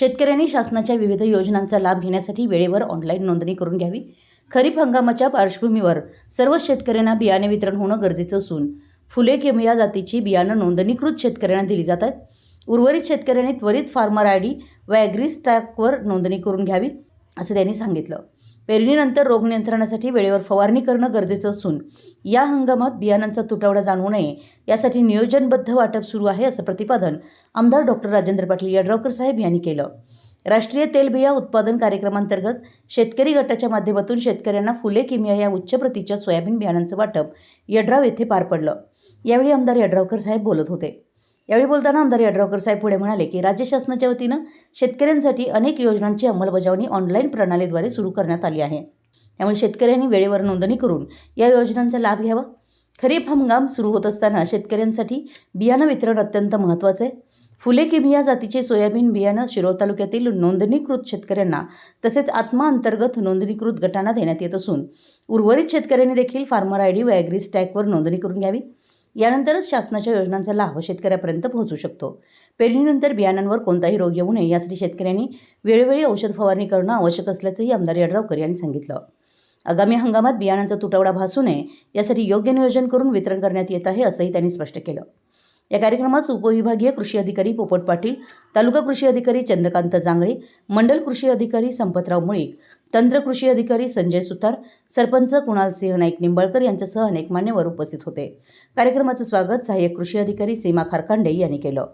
शेतकऱ्यांनी शासनाच्या विविध योजनांचा लाभ घेण्यासाठी वेळेवर ऑनलाईन नोंदणी करून घ्यावी. खरीप हंगामाच्या पार्श्वभूमीवर सर्व शेतकऱ्यांना बियाणे वितरण होणं गरजेचं असून फुले किमया जातीची बियाणं नोंदणीकृत शेतकऱ्यांना दिली जातात. उर्वरित शेतकऱ्यांनी त्वरित फार्मर आय डी व ॲग्री स्टॅकवर नोंदणी करून घ्यावी. असं त्यांनी सांगितलं. पेरणीनंतर रोग नियंत्रणासाठी वेळेवर फवारणी करणं गरजेचं असून या हंगामात बियाणांचा तुटवडा जाणवू नये यासाठी नियोजनबद्ध वाटप सुरू आहे असं प्रतिपादन आमदार डॉक्टर राजेंद्र पाटील यड्रावकर साहेब यांनी केलं. राष्ट्रीय तेलबिया उत्पादन कार्यक्रमांतर्गत शेतकरी गटाच्या माध्यमातून शेतकऱ्यांना फुले किमिया या उच्च प्रतीच्या सोयाबीन बियाणांचं वाटप यड्राव येथे पार पडलं. यावेळी आमदार यड्रावकर साहेब बोलत होते. यावेळी बोलताना आमदार यड्रावकर साहेब पुढे म्हणाले की राज्य शासनाच्या वतीनं शेतकऱ्यांसाठी अनेक योजनांची अंमलबजावणी ऑनलाईन प्रणालीद्वारे सुरू करण्यात आली आहे. त्यामुळे शेतकऱ्यांनी वेळेवर नोंदणी करून या योजनांचा लाभ घ्यावा. खरीप हंगाम सुरू होत असताना शेतकऱ्यांसाठी बियाणं वितरण अत्यंत महत्त्वाचं आहे. फुले किमिया जातीचे सोयाबीन बियाणं शिरोळ तालुक्यातील नोंदणीकृत शेतकऱ्यांना तसेच आत्मा अंतर्गत नोंदणीकृत गटांना देण्यात येत असून उर्वरित शेतकऱ्यांनी देखील फार्मर आय डी व ॲग्री स्टॅकवर नोंदणी करून घ्यावी. यानंतरच शासनाच्या योजनांचा लाभ शेतकऱ्यापर्यंत पोहोचू शकतो. पेरणीनंतर बियाणांवर कोणताही रोग येऊ नये यासाठी शेतकऱ्यांनी वेळोवेळी औषध फवारणी करणं आवश्यक असल्याचंही आमदार यड्रावकर यांनी सांगितलं. आगामी हंगामात बियाणांचा तुटवडा भासू नये यासाठी योग्य नियोजन करून वितरण करण्यात येत आहे असंही त्यांनी स्पष्ट केलं. या कार्यक्रमास उपविभागीय कृषी अधिकारी पोपट पाटील तालुका कृषी अधिकारी चंद्रकांत जांगळे मंडल कृषी अधिकारी संपतराव मुळीक तंत्र कृषी अधिकारी संजय सुतार सरपंच कुणाल सिंह नाईक निंबाळकर यांच्यासह अनेक मान्यवर उपस्थित होते. कार्यक्रमाचं स्वागत सहाय्यक कृषी अधिकारी सीमा खारकांडे यांनी केलं.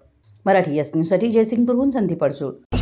मराठी एस न्यूजसाठी जयसिंगपूरहून संदीप अडसूळ.